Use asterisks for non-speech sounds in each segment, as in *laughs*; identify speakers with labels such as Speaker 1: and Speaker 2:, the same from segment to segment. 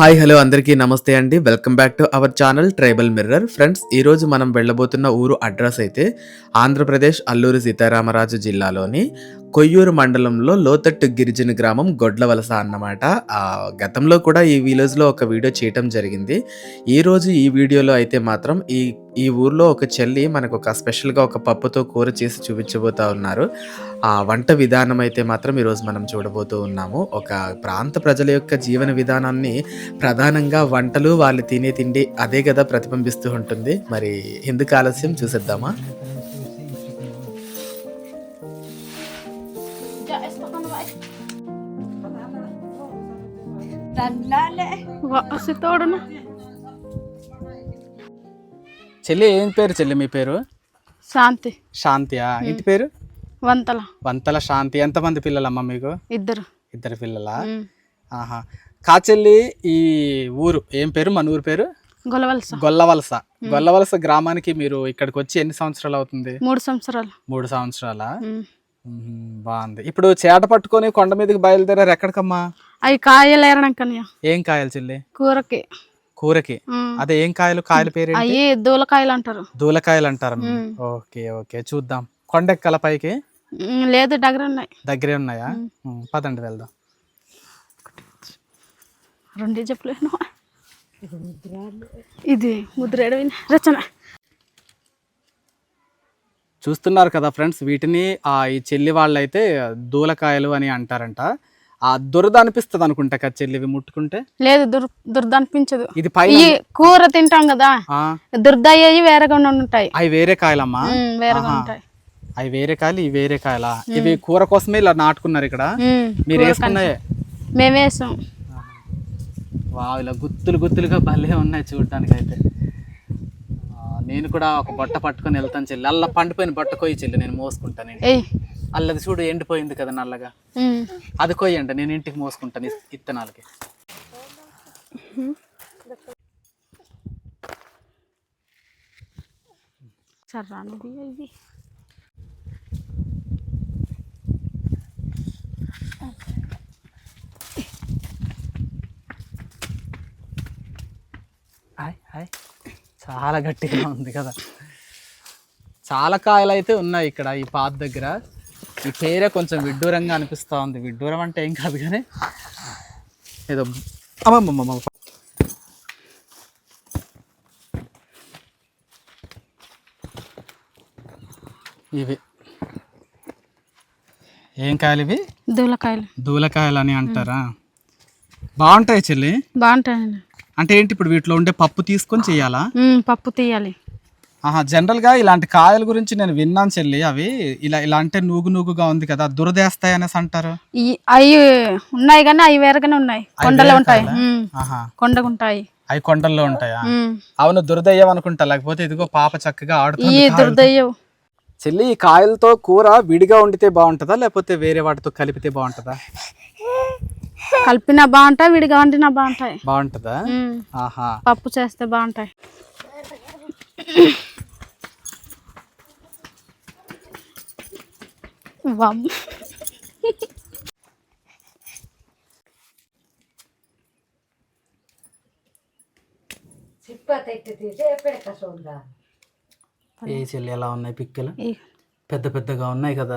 Speaker 1: Hi hello అందరికీ నమస్తే అండి. Welcome back to our channel tribal mirror. Friends ఈరోజు మనం వెళ్ళబోతున్న ఊరు అడ్రస్ అయితే ఆంధ్రప్రదేశ్ అల్లూరు సీతారామరాజు జిల్లాలోని కొయ్యూరు మండలంలో లోతట్టు గిరిజన గ్రామం గొడ్లవలస అన్నమాట. గతంలో కూడా ఈ విలేజ్లో ఒక వీడియో చేయటం జరిగింది. ఈరోజు ఈ వీడియోలో అయితే మాత్రం ఈ ఈ ఊర్లో ఒక చెల్లి మనకు ఒక స్పెషల్గా ఒక పప్పుతో కూర చేసి చూపించబోతా ఉన్నారు. ఆ వంట విధానం అయితే మాత్రం ఈరోజు మనం చూడబోతూ ఉన్నాము. ఒక ప్రాంత ప్రజల యొక్క జీవన విధానాన్ని ప్రధానంగా వంటలు వాళ్ళు తినే తిండి అదే కదా ప్రతిబింబిస్తూ ఉంటుంది. మరి ఎందుకు ఆలస్యం? చూసేద్దామా?
Speaker 2: చెల్లి ఏం పేరు చెల్లి మీ పేరు?
Speaker 3: శాంతి.
Speaker 2: శాంతియా? ఇంటి పేరు?
Speaker 3: వంతల.
Speaker 2: వంతల శాంతి. ఎంతమంది పిల్లలమ్మ మీకు?
Speaker 3: ఇద్దరు.
Speaker 2: ఇద్దరు పిల్లలా. ఆహా. కాచెల్లి ఈ ఊరు ఏం పేరు? మన ఊరు పేరు?
Speaker 3: గొలవలస
Speaker 2: గొల్లవలస. గొల్లవలస గ్రామానికి మీరు ఇక్కడికి వచ్చి ఎన్ని సంవత్సరాలు అవుతుంది?
Speaker 3: మూడు సంవత్సరాలు.
Speaker 2: మూడు సంవత్సరాల. బాగుంది. ఇప్పుడు చేట పట్టుకొని కొండ మీదకి బయలుదేరారు ఎక్కడికమ్మా?
Speaker 3: అవి కాయలు ఏరడాకనియా
Speaker 2: ఏం కాయలు చెల్లి?
Speaker 3: కూరకి.
Speaker 2: కూరకి. అదే ఏం కాయలు? కాయల పేరు?
Speaker 3: అవి దూలకాయలు అంటారు.
Speaker 2: దూలకాయలు అంటారు. ఓకే ఓకే చూద్దాం. కొండ ఎక్కల పైకి?
Speaker 3: లేదు దగ్గర ఉన్నాయి.
Speaker 2: దగ్గరే ఉన్నాయా? పదండి వెళ్దాం.
Speaker 3: రెండే చెప్పలేను ఇది ముద్రేడు రచన.
Speaker 2: చూస్తున్నారు కదా ఫ్రెండ్స్ వీటిని ఆ ఈ చెల్లి వాళ్ళైతే దూలకాయలు అని అంటారంట. ఆ దురద అనిపిస్తుంది అనుకుంటా కదా చెల్లి ఇవి ముట్టుకుంటే?
Speaker 3: లేదు దుర్ దుర్ద అనిపించదు.
Speaker 2: ఇది
Speaker 3: ఈ కూర తింటాం కదా
Speaker 2: ఆ,
Speaker 3: దుర్ద అయ్యేవి వేరేగా ఉంటాయి
Speaker 2: అవి వేరే కాయలమ్మా?
Speaker 3: వేరేగా. ఉంటాయి.
Speaker 2: అవి వేరే కాయలు ఇవి వేరే కాయలా? ఇవి కూర కోసమే ఇలా నాటుకున్నారు ఇక్కడ? మీరు వేసుకున్నాయే?
Speaker 3: మేము వేసాం
Speaker 2: వా ఇలా గుత్తులు గుత్తులుగా భలే ఉన్నాయి చూడడానికి అయితే నేను కూడా ఒక బట్ట పట్టుకొని వెళ్తాను చెల్లి. అల్ల పండిపోయిన బట్ట కొయ్యి చెల్లి నేను మోసుకుంటాను అల్లది చూడు ఎండిపోయింది కదా నల్లగా. అది కొయ్యండి నేను ఇంటికి మోసుకుంటాను ఇత్తనాలకి.
Speaker 3: సర్రాను ఇవి
Speaker 2: హాయ్ హాయ్. చాలా గట్టిగా ఉంది కదా. చాలా కాయలు అయితే ఉన్నాయి ఇక్కడ ఈ పాత దగ్గర. ఈ పేరే కొంచెం విడ్డూరంగా అనిపిస్తూ ఉంది. విడ్డూరం అంటే ఏం కాదు కానీ ఏదో అమ్మమ్మమ్మ. ఇవి. ఏం కాయలు ఇవి?
Speaker 3: దూలకాయలు.
Speaker 2: దూలకాయలు అని అంటారా? బాగుంటాయి చెల్లి.
Speaker 3: బాగుంటాయండి.
Speaker 2: అంటే ఏంటి ఇప్పుడు వీటిలో ఉండే పప్పు తీసుకొని చెయ్యాలా
Speaker 3: ఉమ్, పప్పు తీయాలి.
Speaker 2: ఆహా జనరల్గా ఇలాంటి కాయల గురించి నేను విన్నాను చెల్లి అవి ఇలా ఇలా అంటే నూగు నూగుగా ఉంది కదా దురదేస్తాయి అనేసి అంటారు?
Speaker 3: అవి ఉన్నాయి కానీ అవి వేరేగానే ఉన్నాయి. కొండలో ఉంటాయి. కొండకు ఉంటాయి.
Speaker 2: అవి కొండల్లో ఉంటాయా. అవును దురదయ్యం అనుకుంటా లేకపోతే ఇదిగో పాప చక్కగా
Speaker 3: ఈ
Speaker 2: ఆడుతుంది
Speaker 3: దుర్దయ్యవు.
Speaker 2: చెల్లి ఈ కాయలతో కూర విడిగా వండితే బాగుంటుందా లేకపోతే వేరే వాటితో కలిపితే బాగుంటుందా?
Speaker 3: కలిపినా బాగుంటాయి విడిగా వండినా బాగుంటాయి.
Speaker 2: బాగుంటుందా? ఆహా.
Speaker 3: పప్పు చేస్తే బాగుంటాయి.
Speaker 2: ఏ చెల్లి ఎలా ఉన్నాయి పిక్కలు? పెద్ద పెద్దగా ఉన్నాయి కదా?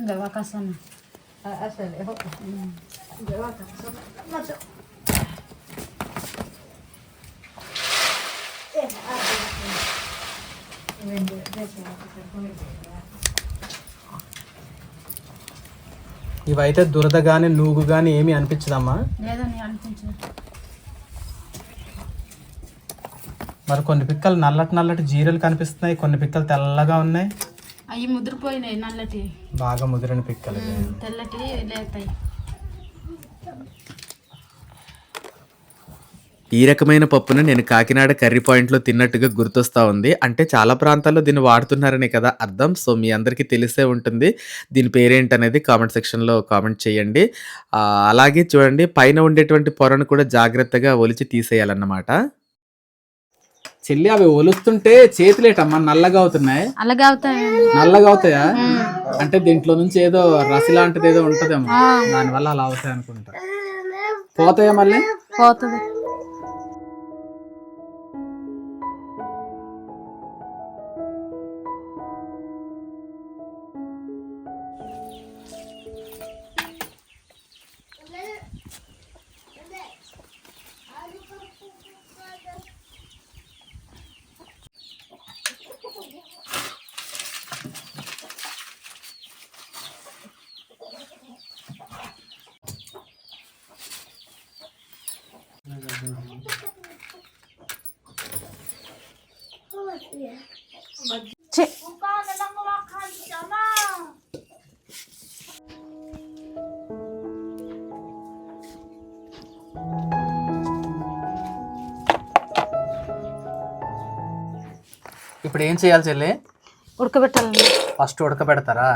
Speaker 3: Gawa ka sana.
Speaker 2: ఇవైతే దురద గానీ నూగు గానీ ఏమీ అనిపించదమ్మా
Speaker 3: లేదని అనిపించదు
Speaker 2: మరి కొన్ని పిక్కలు నల్లటి నల్లటి జీరలు కనిపిస్తున్నాయి కొన్ని పిక్కలు తెల్లగా ఉన్నాయి.
Speaker 3: అవి ముదిరిపోయినాయి నల్లటి.
Speaker 2: బాగా ముదిరిన పిక్కలు.
Speaker 3: తెల్లటి లేతాయి.
Speaker 1: ఈ రకమైన పప్పును నేను కాకినాడ కర్రీ పాయింట్లో తిన్నట్టుగా గుర్తొస్తా ఉంది. అంటే చాలా ప్రాంతాల్లో దీన్ని వాడుతున్నారనే కదా అర్థం. సో మీ అందరికీ తెలిసే ఉంటుంది. దీని పేరేంటనేది కామెంట్ సెక్షన్లో కామెంట్ చేయండి. అలాగే చూడండి పైన ఉండేటువంటి పొరను కూడా జాగ్రత్తగా ఒలిచి తీసేయాలన్నమాట.
Speaker 2: చెల్లి అవి ఒలుస్తుంటే చేతులేటమ్మా నల్లగా అవుతున్నాయి
Speaker 3: అలాగే అవుతాయి
Speaker 2: నల్లగా అవుతాయా అంటే దీంట్లో నుంచి ఏదో రసి లాంటిది ఏదో ఉంటదేమో దానివల్ల అలా అవుతాయి అనుకుంటా పోతాయా మళ్ళీ?
Speaker 3: పోతుంది.
Speaker 2: ఇప్పుడు ఏం చేయాలి చెల్లి?
Speaker 3: ఉడకబెట్టాలండి.
Speaker 2: ఫస్ట్ ఉడకబెడతారా?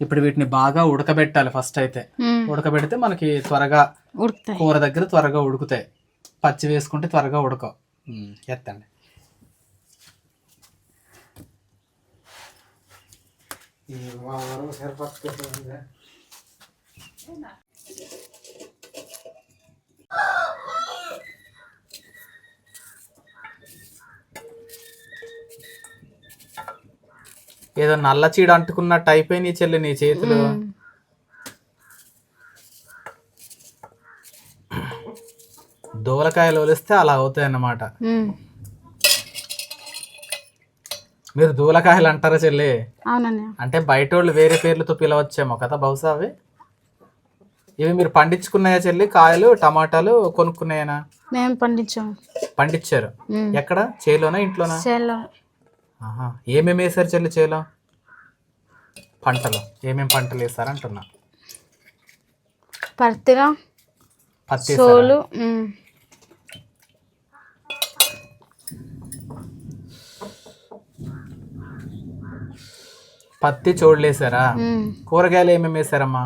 Speaker 2: ఇప్పుడు వీటిని బాగా ఉడకబెట్టాలి ఫస్ట్ అయితే. ఉడకబెడితే మనకి త్వరగా కూర దగ్గర త్వరగా ఉడుకుతాయి. పచ్చి వేసుకుంటే త్వరగా ఉడకవు. ఎత్తండి. ఏదో నల్ల చీడ అంటుకున్నట్టు అయిపోయినాయి చెల్లి నీ చేతులు. దూలకాయలు ఒలిస్తే అలా అవుతాయి అన్నమాట. మీరు దూలకాయలు అంటారా చెల్లి? అంటే బయట వాళ్ళు వేరే పేర్లతో పిలవచ్చేమో కదా బహుశా అవి. ఇవి మీరు పండించుకున్నాయా చెల్లి? కాయలు టమాటాలు కొనుక్కున్నాయనా?
Speaker 3: మేము పండించాము
Speaker 2: పండించారు. ఎక్కడ? చేలోనా ఇంట్లోనా? ఏమేమి వేసారు చెల్లి చేలో పంటలు ఏమేమి పంటలు వేసారు అంటున్నా
Speaker 3: పత్తిగా
Speaker 2: పత్తి?
Speaker 3: సోలు.
Speaker 2: పత్తి
Speaker 3: ఉమ్.
Speaker 2: కూరగాయలు ఏమేమి వేసారమ్మా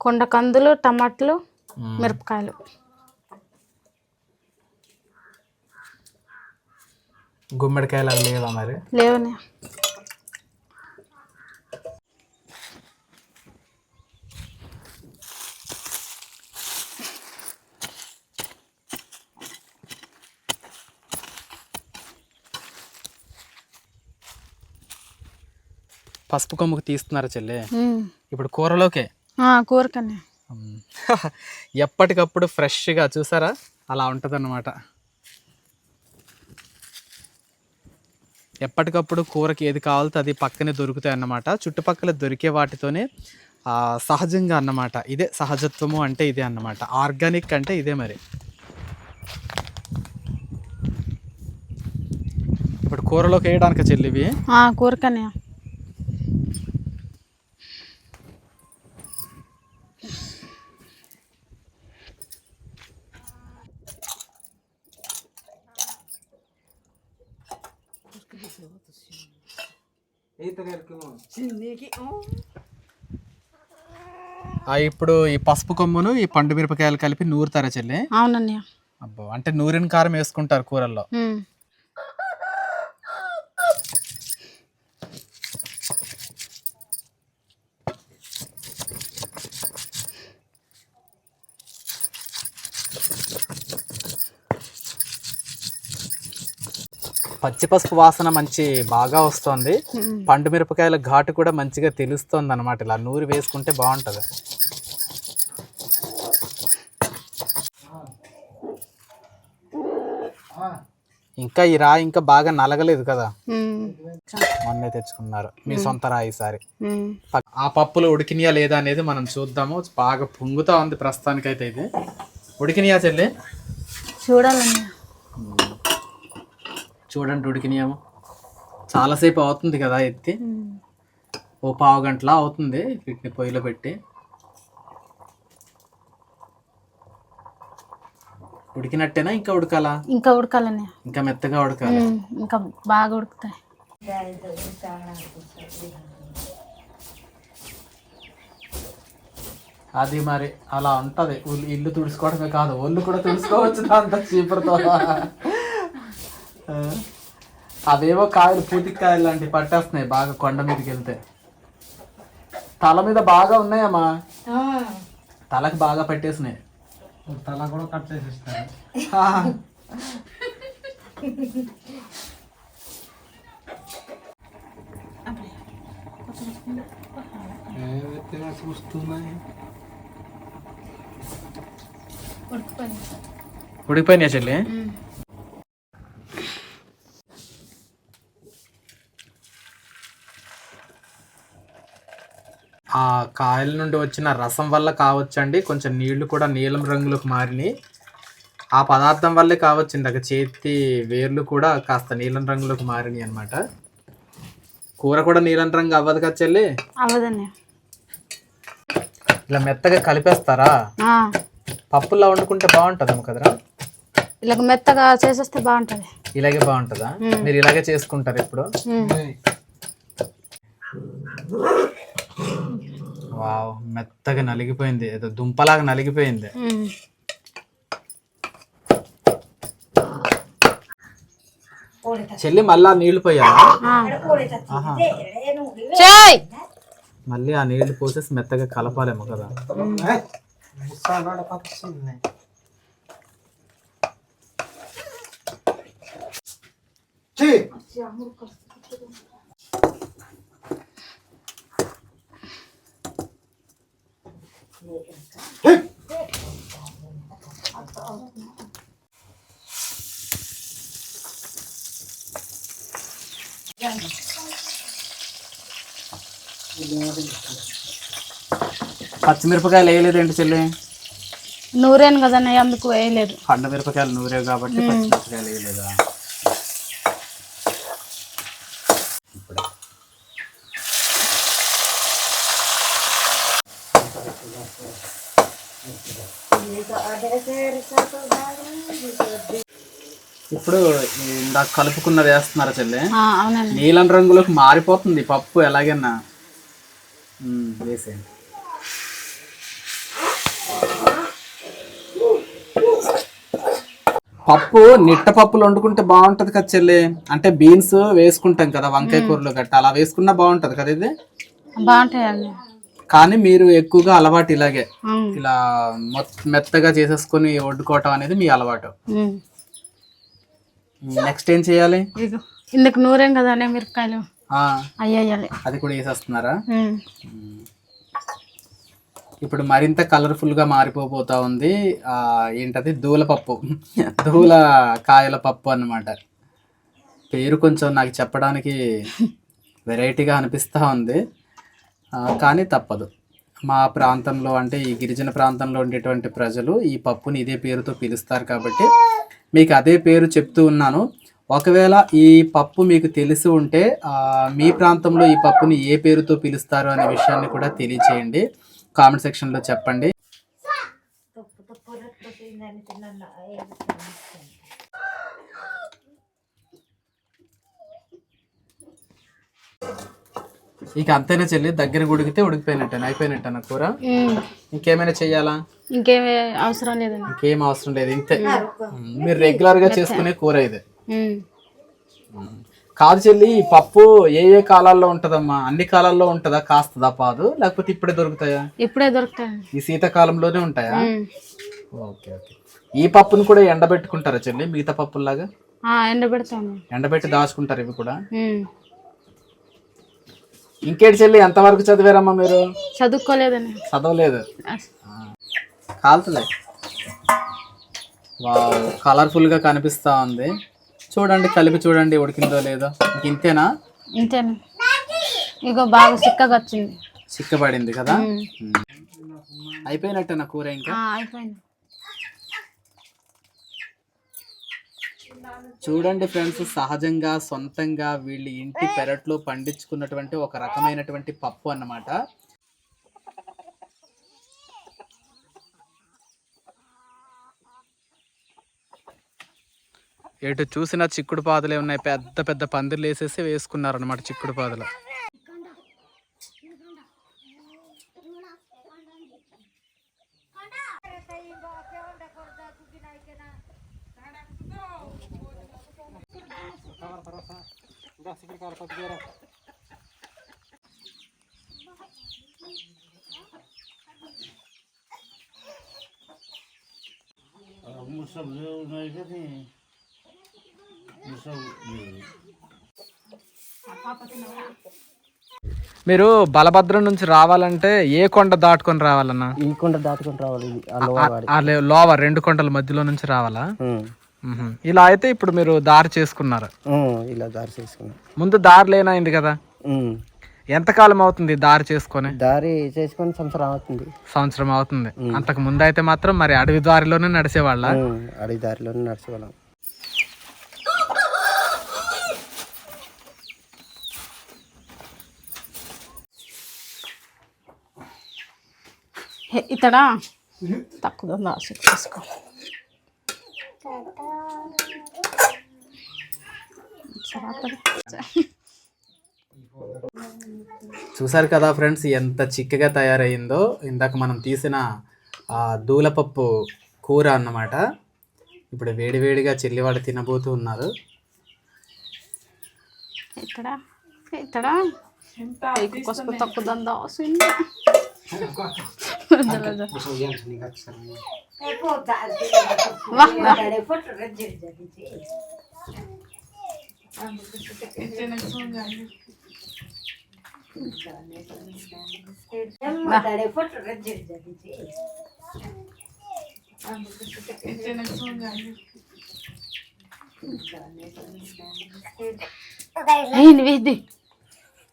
Speaker 3: కొండ కందులు టమాటాలు. మిరపకాయలు
Speaker 2: గుమ్మడికాయలు అవి లేవా మరి?
Speaker 3: లేవని.
Speaker 2: పసుపు కొమ్ముకు తీస్తున్నారు చెల్లి. ఇప్పుడు కూరలోకే?
Speaker 3: ఆ, కూరకనే. *laughs*
Speaker 2: ఎప్పటికప్పుడు ఫ్రెష్గా చూసారా? అలా ఉంటుందన్నమాట. ఎప్పటికప్పుడు కూరకి ఏది కావాలో అది పక్కనే దొరుకుతాయి అన్నమాట. చుట్టుపక్కల దొరికే వాటితోనే సహజంగా అన్నమాట. ఇదే సహజత్వము అంటే ఇదే అన్నమాట. ఆర్గానిక్ అంటే ఇదే మరి. ఇప్పుడు కూరలోకి వేయడానికి చెల్లివి?
Speaker 3: కూరకనే.
Speaker 2: ఆ, ఇప్పుడు ఈ పసుపు కొమ్మును ఈ పండు మిరపకాయలు కలిపి నూరుతారా చెల్లి?
Speaker 3: అవునండి
Speaker 2: అబ్బో అంటే నూరిన కారం వేసుకుంటారు కూరల్లో.
Speaker 3: ఉమ్.
Speaker 2: పచ్చి పసుపు వాసన మంచి బాగా వస్తుంది. పండు మిరపకాయల ఘాటు కూడా మంచిగా తెలుస్తుంది అనమాట ఇలా నూరి వేసుకుంటే బాగుంటుంది. ఇంకా ఈ రాయి ఇంకా బాగా నలగలేదు కదా. మొన్నే తెచ్చుకున్నారు. మీ సొంత రాయి ఈసారి. ఆ పప్పులు ఉడికినాయా లేదా అనేది మనం చూద్దాము. బాగా పొంగుతా ఉంది ప్రస్తుతానికైతే ఇది. ఉడికినాయా చెల్లి?
Speaker 3: చూడాలన్నా
Speaker 2: చూడండి ఉడికినాయేమో చాలాసేపు అవుతుంది కదా ఎత్తి. ఓ పావు గంటలా అవుతుంది వీటిని పొయ్యిలో పెట్టి. ఉడికినట్టేనా ఇంకా ఉడకాలా?
Speaker 3: ఇంకా ఉడకాలన్నా
Speaker 2: ఇంకా మెత్తగా ఉడకాలి.
Speaker 3: ఇంకా బాగా ఉడుకుతాయి.
Speaker 2: అది మరి అలా ఉంటది. ఇల్లు తుడుచుకోవడమే కాదు ఒళ్ళు కూడా తుడుచుకోవచ్చు అంత చీపురుతో. అవేవో కాయలు పూతికాయలు లాంటివి పట్టేస్తున్నాయి బాగా కొండ మీదకి వెళ్తే. తల మీద బాగా ఉన్నాయమ్మా. తలకి బాగా పట్టేసినాయి. తల కూడా కట్టేసిస్తారు చూస్తున్నాయి? ఉడికిపోయినాయా. చెల్లి? కాయల నుండి వచ్చిన రసం వల్ల కావచ్చండి. కొంచెం నీళ్ళు కూడా నీలం రంగులోకి మారినాయి. ఆ పదార్థం వల్లే కావచ్చు. ఇందాక చేతి వేర్లు కూడా కాస్త నీలం రంగులోకి మారినాయి అన్నమాట. కూర కూడా నీలం రంగు అవ్వదు కదా చెల్లి? ఇలా మెత్తగా కలిపేస్తారా?
Speaker 3: ఆ.
Speaker 2: పప్పులా వండుకుంటే బాగుంటుందేమో కదరా?
Speaker 3: ఇలా మెత్తగా చేసేస్తే బాగుంటది.
Speaker 2: ఇలాగే బాగుంటుందా? మీరు ఇలాగే చేసుకుంటారు ఇప్పుడు. వావ్ మెత్తగా నలిగిపోయింది. ఏదో దుంపలాగా నలిగిపోయింది. చెల్లి మళ్ళీ ఆ. నీళ్ళు పోయాలా మళ్ళీ ఆ నీళ్ళు పోసేసి మెత్తగా కలపాలేమో కదా. పచ్చిమిరపకాయలు వేయలేదేంటి చెల్లి?
Speaker 3: నూరేను కదన్నా అందుకు వేయలేదు.
Speaker 2: పండు మిరపకాయలు నూరే కాబట్టి పచ్చిమిరపకాయలు వేయలేదా? ఇప్పుడు ఇందాక కలుపుకున్నది వేస్తున్నారా చెల్లి. నీలం రంగులోకి మారిపోతుంది పప్పు ఎలాగైనా. వేసేయండి. పప్పు నిట్ట పప్పులు వండుకుంటే బాగుంటది కదా చెల్లి. అంటే బీన్స్ వేసుకుంటాం కదా వంకాయ కూరలో గట్ట. అలా వేసుకున్నా బాగుంటది కదా ఇది?
Speaker 3: బాగుంటాయండి.
Speaker 2: కానీ మీరు ఎక్కువగా అలవాటు ఇలాగే. ఇలా మొత్తం మెత్తగా చేసేసుకొని వండుకోవటం అనేది మీ అలవాటు. నెక్స్ట్ ఏం చేయాలి?
Speaker 3: ఇందుకు నూరేం కదనే మిరపకాయలు.
Speaker 2: అది కూడా వేసేస్తున్నారా. ఇప్పుడు మరింత కలర్ఫుల్గా మారిపోబోతా ఉంది ఆ ఏంటది? దూల పప్పు *laughs* దూల కాయల పప్పు అన్నమాట. పేరు కొంచెం నాకు చెప్పడానికి *laughs* వెరైటీగా అనిపిస్తూ ఉంది. కానీ తప్పదు. మా ప్రాంతంలో అంటే ఈ గిరిజన ప్రాంతంలో ఉండేటువంటి ప్రజలు ఈ పప్పుని ఇదే పేరుతో పిలుస్తారు కాబట్టి మీకు అదే పేరు చెప్తూ ఉన్నాను. ఒకవేళ ఈ పప్పు మీకు తెలిసి ఉంటే మీ ప్రాంతంలో ఈ పప్పుని ఏ పేరుతో పిలుస్తారు అనే విషయాన్ని కూడా తెలియచేయండి. కామెంట్ సెక్షన్లో చెప్పండి. ఇక అంతేనా చెల్లి దగ్గర ఉడికితే ఉడికిపోయినట్టే అయిపోయినట్టేనా కూర. ఇంకేమైనా చెయ్యాలా?
Speaker 3: ఇంకేమీ అవసరం లేదండి.
Speaker 2: ఇంకేం అవసరం లేదు ఇంతే. మీరు రెగ్యులర్గా చేసుకునే కూర ఇది. కాదు చెల్లి ఈ పప్పు ఏ ఏ కాలాల్లో ఉంటదమ్మా? అన్ని కాలాల్లో ఉంటదా? కాస్తదా పాదు? లేకపోతే ఇప్పుడే దొరుకుతాయా?
Speaker 3: ఇప్పుడే దొరుకుతాయండి
Speaker 2: ఈ శీతాకాలంలోనే ఉంటాయా. Okay okay. ఈ పప్పును కూడా ఎండబెట్టుకుంటారా చెల్లి మిగతా పప్పుల్లాగా?
Speaker 3: ఎండబెడతాను.
Speaker 2: ఎండబెట్టి దాచుకుంటారు ఇవి కూడా. ఇంకేటి చెల్లి? ఎంతవరకు చదివారమ్మా మీరు?
Speaker 3: చదువుకోలేదండి.
Speaker 2: చదవలేదు.
Speaker 3: అస్-
Speaker 2: కాలుతుంది కలర్ఫుల్గా కనిపిస్తూ ఉంది. చూడండి కలిపి చూడండి ఉడికిందో లేదో. ఇంతేనా?
Speaker 3: ఇంతేనా? ఇగో బాగా చిక్కగా వచ్చింది.
Speaker 2: చిక్కబడింది కదా. అయిపోయినట్టేనా కూర ఇంకా?
Speaker 3: అయిపోయింది.
Speaker 2: చూడండి ఫ్రెండ్స్ సహజంగా సొంతంగా వీళ్ళు ఇంటి పెరట్లో పండించుకున్నటువంటి ఒక రకమైనటువంటి పప్పు అన్నమాట. ఎటు చూసినా చిక్కుడు పాదలే ఉన్నాయి. పెద్ద పెద్ద పందిర్లు వేసేసి వేసుకున్నారు అనమాట చిక్కుడు పాదులు. మీరు బలభద్రం నుంచి రావాలంటే ఏ కొండ దాటుకొని రావాలన్నా?
Speaker 4: ఈ కొండ దాటుకొని రావాలి లోవ
Speaker 2: రెండు కొండల మధ్యలో నుంచి రావాలా. ఇలా అయితే ఇప్పుడు మీరు దారి చేసుకున్నారు.
Speaker 4: ఇలా దారి చేసుకున్నాం.
Speaker 2: ముందు దారి లేనైంది కదా. ఎంతకాలం అవుతుంది దారి చేసుకొని?
Speaker 4: దారి చేసుకొని సంవత్సరం అవుతుంది.
Speaker 2: సంవత్సరం అవుతుంది. అంతకు ముందు అయితే మాత్రం మరి అడవి దారిలోనే నడిచేవాళ్ళ?
Speaker 4: అడవి దారిలోనే నడిచేవాళ్ళం.
Speaker 3: ఇతడా? తక్కువ రాసి తీసుకో.
Speaker 2: చూసారు కదా ఫ్రెండ్స్ ఎంత చిక్కగా తయారయ్యిందో ఇందాక మనం తీసిన ఆ దూలపప్పు కూర అన్నమాట. ఇప్పుడు వేడివేడిగా చెల్లివాడు తినబోతూ ఉన్నారు.
Speaker 3: పసుపు దందా వేది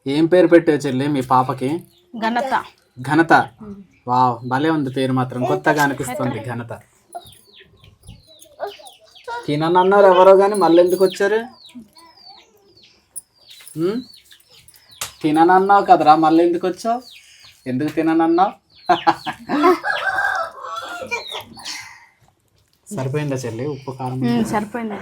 Speaker 2: ఏం పేరు పెట్టావు చెల్లి మీ పాపకి?
Speaker 3: ఘనత.
Speaker 2: ఘనత? వావ్ భలే ఉంది పేరు మాత్రం. కొత్తగా అనిపిస్తుంది ఘనత. తిననన్నారు ఎవరో కానీ మళ్ళీ ఎందుకు వచ్చారు? తిననన్నావు కదరా మళ్ళీ ఎందుకు వచ్చావు? ఎందుకు తిననన్నావు? సరిపోయిందా చెల్లి? ఉప్పు కారం
Speaker 3: సరిపోయింది.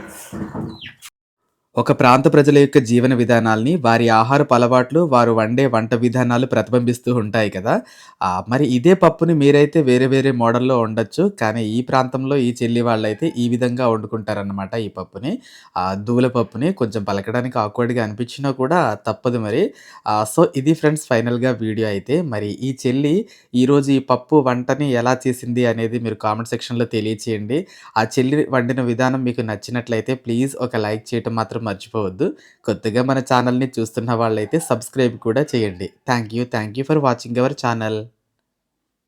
Speaker 1: ఒక ప్రాంత ప్రజల యొక్క జీవన విధానాల్ని వారి ఆహారపు అలవాట్లు వారు వండే వంట విధానాలు ప్రతిబింబిస్తూ ఉంటాయి కదా. ఆ, మరి ఇదే పప్పుని మీరైతే వేరే వేరే మోడల్లో వండొచ్చు కానీ ఈ ప్రాంతంలో ఈ చెల్లి వాళ్ళైతే ఈ విధంగా వండుకుంటారన్నమాట ఈ పప్పుని. ఆ, దూల పప్పుని కొంచెం పలకడానికి ఆక్వర్డ్గా అనిపించినా కూడా తప్పదు మరి. ఆ, సో ఇది ఫ్రెండ్స్ ఫైనల్గా వీడియో అయితే. మరి ఈ చెల్లి ఈరోజు ఈ పప్పు వంటని ఎలా చేసింది అనేది మీరు కామెంట్ సెక్షన్లో తెలియచేయండి. ఆ చెల్లి వండిన విధానం మీకు నచ్చినట్లయితే ప్లీజ్ ఒక లైక్ చేయటం మాత్రం మర్చిపోవద్దు. కొత్తగా మన ఛానల్ని చూస్తున్న వాళ్ళైతే సబ్స్క్రైబ్ కూడా చేయండి. Thank you thank you for watching our channel.